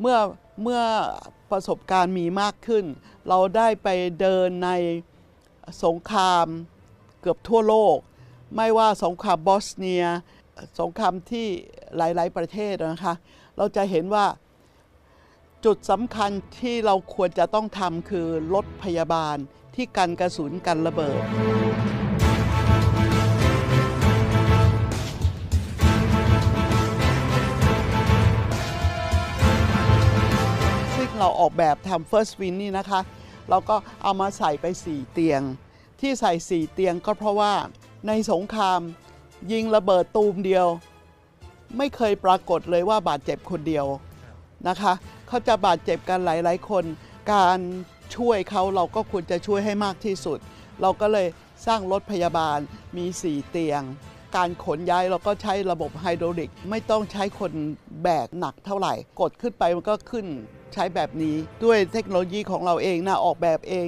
เมื่อเมื่อประสบการณ์มีมากขึ้น เราได้ไปเดินในสงครามเกือบทั่วโลก ไม่ว่าสงครามบอสเนีย สงครามที่หลาย ๆ ประเทศนะคะ เราจะเห็นว่าจุดสำคัญที่เราควรจะต้องทำคือรถพยาบาลที่กันกระสุนกันระเบิด เราออกแบบทำ First Win นี่นะคะ เราก็เอามาใส่ไป 4 เตียง ที่ใส่ 4 เตียงก็เพราะว่าในสงครามยิงระเบิดตูมเดียว ไม่เคยปรากฏเลยว่าบาดเจ็บคนเดียวนะคะเขาจะบาดเจ็บกันหลาย ๆ คน การช่วยเขาเราก็ควรจะช่วยให้มากที่สุด เราก็เลยสร้างรถพยาบาลมี 4 เตียง การขนย้ายเราก็ใช้ระบบไฮดรอลิก ไม่ต้องใช้คนแบกหนักเท่าไหร่ กดขึ้นไปมันก็ขึ้นใช้แบบนี้ด้วยเทคโนโลยีของเราเองนะออกแบบเอง